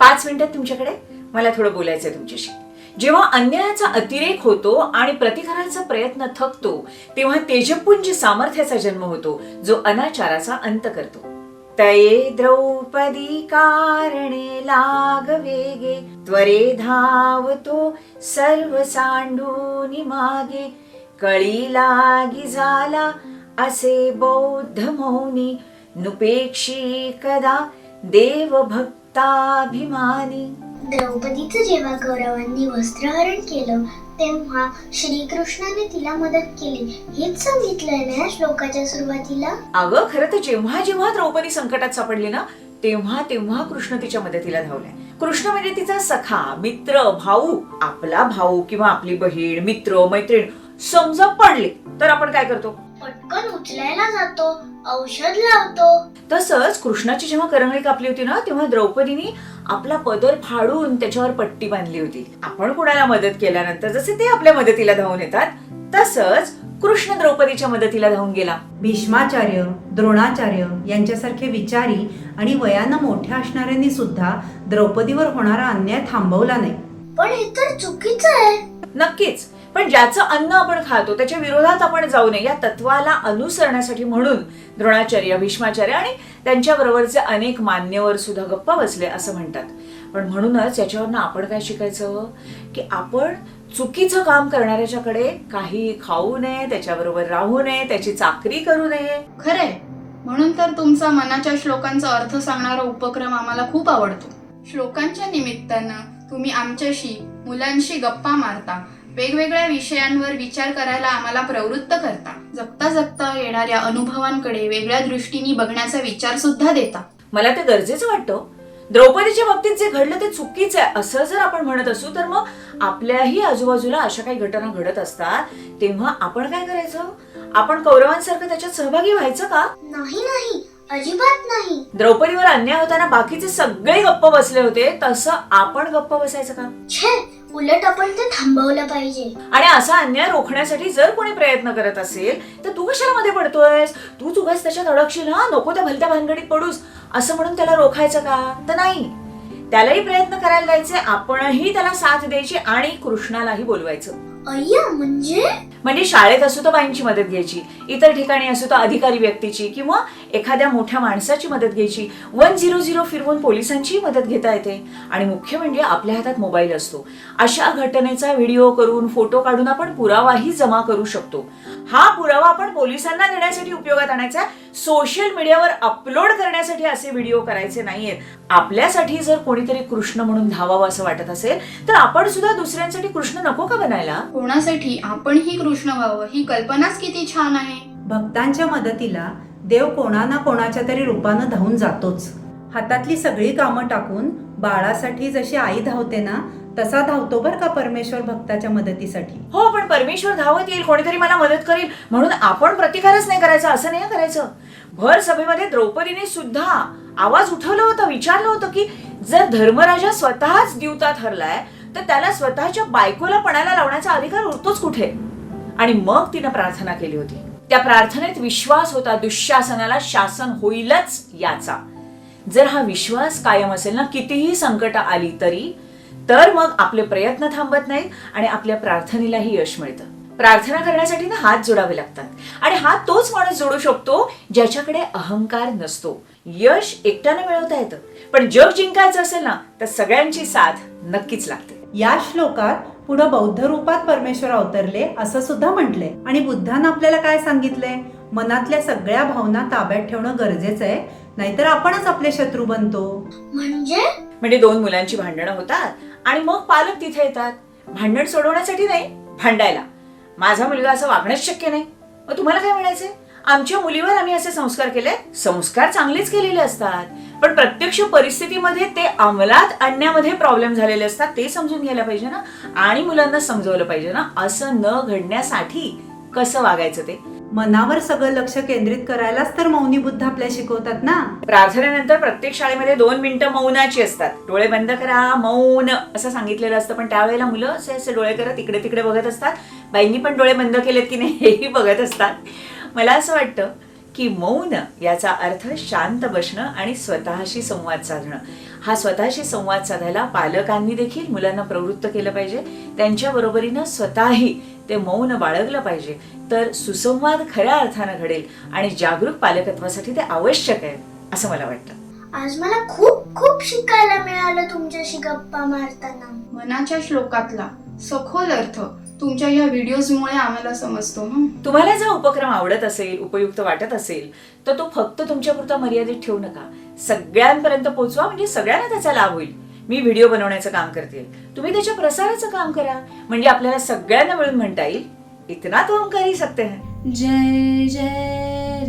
पाच मिनिटात तुमच्याकडे? मला थोडं बोलायचंय तुमच्याशी. जेव्हा अन्यायाचा अतिरेक होतो आणि प्रतिकाराचा प्रयत्न थकतो तेव्हा तेजपुंज सामर्थ्याचा जन्म होतो जो अनाचाराचा अंत करतो. तये द्रौपदी कारणे लाग वेगे त्वरे धावतो सर्व सांडूनी मागे. कळी लागी झाला असे बौद्ध मौनी नुपेक्षी कदा देव भक्ताभिमानी द्रौपदीचं जेव्हा कौरवांनी वस्त्रहरण केलं तेव्हा श्रीकृष्णाने तिला मदत केली. हेच सांगितलंय ना या श्लोकाच्या सुरुवातीला? अगं खरं तर जेव्हा जेव्हा द्रौपदी संकटात सापडली ना तेव्हा तेव्हा कृष्ण तिच्या मदतीला धावलाय. कृष्ण म्हणजे तिचा सखा मित्र भाऊ आपला भाऊ किंवा आपली बहीण मित्र मैत्रीण समजा पडले. तर आपण काय करतो? पटकन उचलायला जातो औषध लावतो. तसंच कृष्णाची जेव्हा करंगळी कापली होती ना तेव्हा द्रौपदीने आपला पदर फाडून त्याच्यावर पट्टी बांधली होती. आपण कुणाला मदत केल्यानंतर जसे ते आपल्या मदतीला धावून येतात तसंच कृष्ण द्रौपदीच्या मदतीला धावून गेला. भीष्माचार्य द्रोणाचार्य यांच्यासारखे विचारी आणि वयानं मोठ्या असणाऱ्यांनी सुद्धा द्रौपदीवर होणारा अन्याय थांबवला नाही. पण हे तर चुकीचं आहे. नक्कीच. पण ज्याचं अन्न आपण खातो त्याच्या विरोधात आपण जाऊ नये. या तत्वाला अनुसरण्यासाठी म्हणून द्रोणाचार्य भीष्माचार्य आणि त्यांच्याबरोबरचे अनेक मान्यवर सुद्धा गप्पा बसले असं म्हणतात. पण म्हणूनच याच्यावरनं आपण काय शिकायचं? की आपण चुकीचं काम करणाऱ्याच्याकडे काही खाऊ नये त्याच्याबरोबर राहू नये त्याची चाकरी करू नये. खरंय. म्हणून तर तुमचा मनाच्या श्लोकांचा अर्थ सांगणारा उपक्रम आम्हाला खूप आवडतो. श्लोकांच्या निमित्तानं तुम्ही आमच्याशी मुलांशी गप्पा मारता वेगवेगळ्या विषयांवर विचार करायला आम्हाला प्रवृत्त करता. जगता जगता येणाऱ्या अनुभवांकडे वेगळ्या दृष्टीने बघण्याचा विचार सुद्धा देता. मला ते गरजेचं वाटतं. द्रौपदीच्या बाबतीत जे घडलं ते चुकीचं आहे. असं जर आपण म्हणत असू तर मग आपल्याही आजूबाजूला अशा काही घटना घडत असतात तेव्हा आपण काय करायचं? आपण कौरवांसारखं त्याच्यात सहभागी व्हायचं का? नाही नाही. अजिबात नाही. द्रौपदीवर अन्याय होताना बाकीचे सगळे गप्प बसले होते. तसं आपण गप्प बसायचं का? छे उलट आपण ते थांबवलं पाहिजे. आणि असा अन्याय रोखण्यासाठी जर कोणी प्रयत्न करत असेल तर तू कशाला मध्ये पडतोयस? तू चुकास त्याच्यात अडकशील हा? नको त्या भलत्या भानगडीत पडूस. असं म्हणून त्याला रोखायचं का? तर नाही. त्यालाही प्रयत्न करायला जायचे आपणही त्याला साथ द्यायची आणि कृष्णालाही बोलवायचं. अय्या म्हणजे? म्हणजे शाळेत असू तर बाईंची मदत घ्यायची इतर ठिकाणी असू तर अधिकारी व्यक्तीची किंवा एखाद्या मोठ्या माणसाची मदत घ्यायची. वन झिरो झिरो फिरवून पोलिसांची मदत घेता येते. आणि मुख्य म्हणजे आपल्या हातात मोबाईल असतो. अशा घटनेचा व्हिडिओ करून फोटो काढून आपण पुरावाही जमा करू शकतो. हा पुरावा आपण पोलिसांना देण्यासाठी उपयोगात आणायचा सोशल मीडियावर अपलोड करण्यासाठी असे व्हिडिओ करायचे नाहीयेत. आपल्यासाठी जर कोणीतरी कृष्ण म्हणून धावावं असं वाटत असेल तर आपण सुद्धा दुसऱ्यांसाठी कृष्ण नको का बनायला? कोणासाठी आपणही कृष्ण व्हावं ही कल्पनाच किती छान आहे. भक्तांच्या मदतीला देव कोणा ना कोणाच्या तरी रूपानं धावून जातोच. हातातली सगळी कामं टाकून बाळासाठी जशी आई धावते ना तसा धावतो बर का परमेश्वर भक्ताच्या मदतीसाठी. हो पण परमेश्वर धावत येईल कोणीतरी मला मदत करेल म्हणून आपण प्रतिकारच नाही करायचा असं नाही करायचं. भर सभेमध्ये द्रौपदीने सुद्धा आवाज उठवला होता विचारलं होतं की जर धर्मराजा स्वतःच दिवता ठरलाय तर त्याला स्वतःच्या बायकोला पणाला लावण्याचा अधिकार उरतोच कुठे? आणि मग तिनं प्रार्थना केली होती. त्या प्रार्थनेत विश्वास होता दुःशासनाला शासन होईलच याचा. जर हा विश्वास कायम असेल ना कितीही संकट आली तरी तर मग आपले प्रयत्न थांबत नाहीत आणि आपल्या प्रार्थनेलाही यश मिळतं. प्रार्थना करण्यासाठी ना हात जोडावे लागतात. आणि हात तोच माणूस जोडू शकतो ज्याच्याकडे अहंकार नसतो. यश एकट्याने मिळवता येतं. पण जग जिंकायचं असेल ना तर सगळ्यांची साथ नक्कीच लागते. या श्लोकात पुढं बौद्ध रूपात परमेश्वर अवतरले असं सुद्धा म्हटलंय आणि बुद्धानं आपल्याला काय सांगितलंय मनातल्या सगळ्या भावना ताब्यात ठेवणं गरजेचं आहे नाहीतर आपणच आपले शत्रू बनतो. म्हणजे? म्हणजे दोन मुलांची भांडणं होतात आणि मग पालक तिथे येतात. भांडण सोडवण्यासाठी नाही भांडायला. माझा मुलगा असं वागणंच शक्य नाही. मग तुम्हाला काय म्हणायचंय? आमच्या मुलीवर आम्ही असे संस्कार केले. संस्कार चांगलेच केलेले असतात. पण प्रत्यक्ष परिस्थितीमध्ये ते अंमलात आणण्यामध्ये प्रॉब्लेम झालेले असतात ते समजून घ्यायला पाहिजे ना. आणि मुलांना समजवलं पाहिजे ना. असं न घडण्यासाठी कसं वागायचं ते? मनावर सगळं लक्ष केंद्रित करायलाच तर मौनी बुद्ध आपल्या शिकवतात ना. प्रार्थनेनंतर प्रत्येक शाळेमध्ये दोन मिनिटं मौनाची असतात. डोळे बंद करा मौन असं सांगितलेलं असतं. पण त्यावेळेला मुलं असे असे डोळे करत इकडे तिकडे बघत असतात. बाईंनी पण डोळे बंद केलेत की नाही हेही बघत असतात. मला असं वाटतं की मौन याचा अर्थ शांत बसणं आणि स्वतःशी संवाद साधणं. हा स्वतःशी संवाद साधायला पालकांनी देखील मुलांना प्रवृत्त केलं पाहिजे. त्यांच्या बरोबरीनं स्वतःही ते मौन बाळगलं पाहिजे. तर सुसंवाद खऱ्या अर्थानं घडेल आणि जागरूक पालकत्वासाठी ते आवश्यक आहे असं मला वाटतं. आज मला खूप खूप शिकायला मिळालं तुमच्याशी गप्पा मारताना. मनाच्या श्लोकातला सखोल अर्थ तुमच्या या व्हिडिओजमुळे आम्हाला समजतो हं. तुम्हाला जर उपक्रम आवडत असेल उपयुक्त वाटत असेल तर तो फक्त तुमच्यापुरता मर्यादित ठेवू नका. सगळ्यांपर्यंत पोहोचवा म्हणजे सगळ्यांना त्याचा लाभ होईल. मी व्हिडिओ बनवण्याचं काम करते तुम्ही त्याच्या प्रसाराचं काम करा. म्हणजे आपल्याला सगळ्यांना मिळून म्हणता येईल इतना तो हम कर ही सकते हैं. जय जय